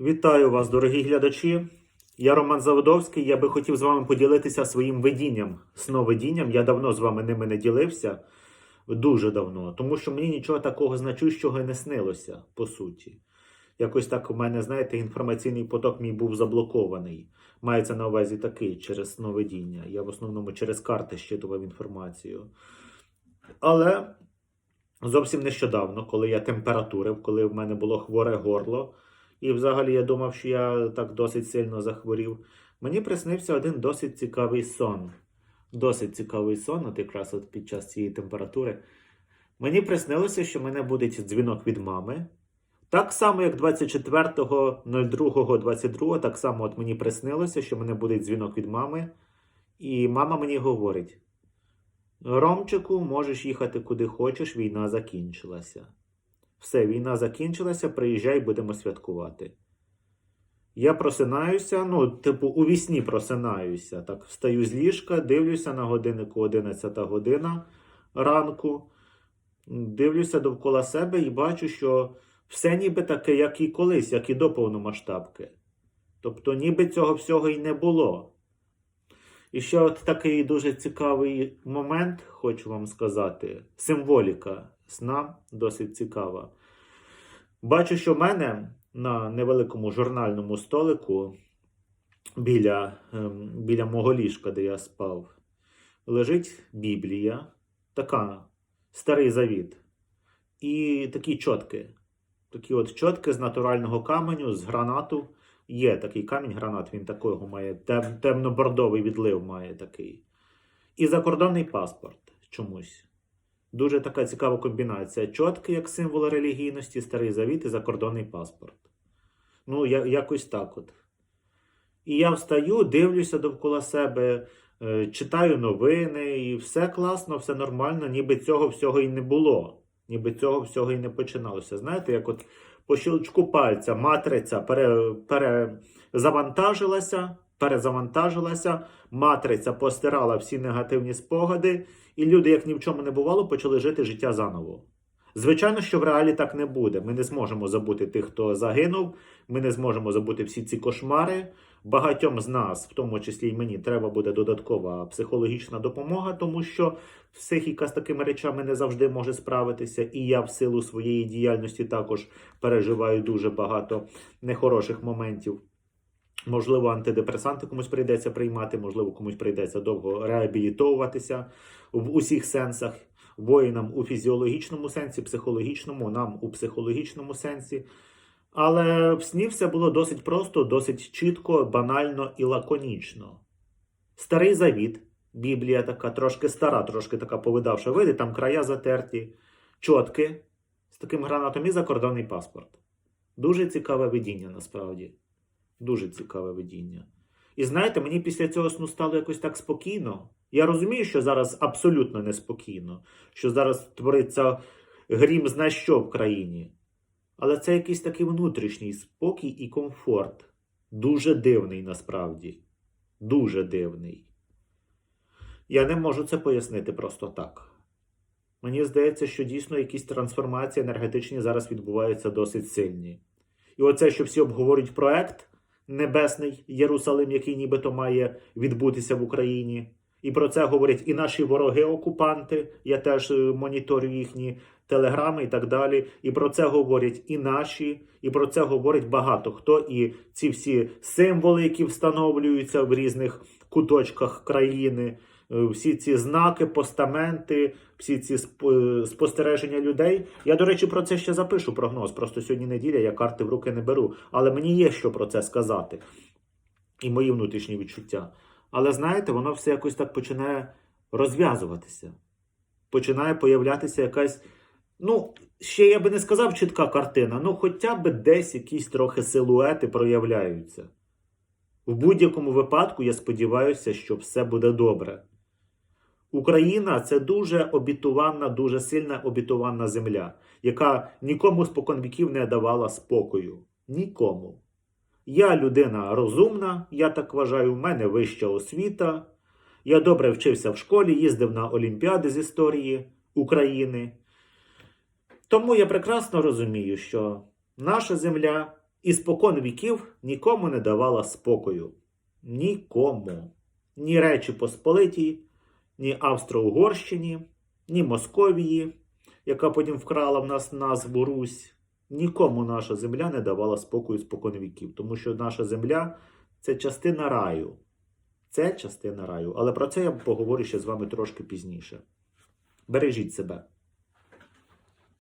Вітаю вас, дорогі глядачі. Я Роман Заводовський. Я би хотів з вами поділитися своїм видінням, сновидінням. Я давно з вами ними не ділився, дуже давно, тому що мені нічого такого значущого не снилося, по суті. Якось так у мене, знаєте, інформаційний поток мій був заблокований. Мається на увазі такий через сновидіння. Я в основному через карти щитував інформацію. Але зовсім нещодавно, коли я температурив, коли в мене було хворе горло, і взагалі я думав, що я так досить сильно захворів. Мені приснився один досить цікавий сон. Досить цікавий сон, от якраз от під час цієї температури. Мені приснилося, що мене буде дзвінок від мами. Так само, як 24.02.22, так само от мені приснилося, що мене буде дзвінок від мами. І мама мені говорить: Ромчику, можеш їхати куди хочеш, війна закінчилася. Все, війна закінчилася, приїжджай, будемо святкувати. Я просинаюся, ну, типу, у вісні просинаюся. Так, встаю з ліжка, дивлюся на годиннику 11 година ранку, дивлюся довкола себе і бачу, що все ніби таке, як і колись, як і до повномасштабки. Тобто, ніби цього всього і не було. І ще от такий дуже цікавий момент, хочу вам сказати: символіка сна досить цікава. Бачу, що в мене на невеликому журнальному столику біля, ем, біля мого ліжка, де я спав, лежить Біблія, така старий завіт. І такі чотки. Такі от чотки з натурального каменю, з гранату. Є такий камінь гранат, він такого має, тем, темно-бордовий відлив має такий. І закордонний паспорт чомусь. Дуже така цікава комбінація. Чотки як символ релігійності, старий завіт і закордонний паспорт. Ну, я, якось так от. І я встаю, дивлюся довкола себе, е, читаю новини, і все класно, все нормально, ніби цього всього і не було. Ніби цього всього і не починалося. Знаєте, як от по щелчку пальця матриця пере, перезавантажилася, перезавантажилася, матриця постирала всі негативні спогади, і люди, як ні в чому не бувало, почали жити життя заново. Звичайно, що в реалі так не буде. Ми не зможемо забути тих, хто загинув. Ми не зможемо забути всі ці кошмари. Багатьом з нас, в тому числі й мені, треба буде додаткова психологічна допомога, тому що психіка з такими речами не завжди може справитися. І я в силу своєї діяльності також переживаю дуже багато нехороших моментів. Можливо, антидепресанти комусь прийдеться приймати, можливо, комусь прийдеться довго реабілітовуватися в усіх сенсах. Воїнам у фізіологічному сенсі, психологічному, нам у психологічному сенсі. Але в сні все було досить просто, досить чітко, банально і лаконічно. Старий завіт, Біблія така, трошки стара, трошки така повидавша види, там края затерті, чотки з таким гранатом і закордонний паспорт. Дуже цікаве видіння насправді. Дуже цікаве видіння. І знаєте, мені після цього сну стало якось так спокійно. Я розумію, що зараз абсолютно неспокійно, що зараз твориться грім зна що в країні. Але це якийсь такий внутрішній спокій і комфорт. Дуже дивний насправді. Дуже дивний. Я не можу це пояснити просто так. Мені здається, що дійсно якісь трансформації енергетичні зараз відбуваються досить сильні. І оце, що всі обговорюють проект Небесний Єрусалим, який нібито має відбутися в Україні. І про це говорять і наші вороги-окупанти. Я теж е, моніторю їхні телеграми і так далі. І про це говорять і наші, і про це говорить багато хто. І ці всі символи, які встановлюються в різних куточках країни, всі ці знаки, постаменти, всі ці е, спостереження людей. Я, до речі, про це ще запишу прогноз. Просто сьогодні неділя, я карти в руки не беру. Але мені є що про це сказати. І мої внутрішні відчуття. Але знаєте, воно все якось так починає розв'язуватися. Починає появлятися якась, ну, ще я би не сказав чітка картина, ну хоча б десь якісь трохи силуети проявляються. В будь-якому випадку я сподіваюся, що все буде добре. Україна це дуже обітувана, дуже сильна обітувана земля, яка нікому спокон віків не давала спокою. Нікому. Я людина розумна, я так вважаю, в мене вища освіта. Я добре вчився в школі, їздив на Олімпіади з історії України. Тому я прекрасно розумію, що наша земля і спокон віків нікому не давала спокою. Нікому. Ні Речі Посполитій, ні Австро-Угорщині, ні Московії, яка потім вкрала в нас назву Русь. Нікому наша земля не давала спокою спокон віків, тому що наша земля це частина раю. Це частина раю. Але про це я поговорю ще з вами трошки пізніше. Бережіть себе.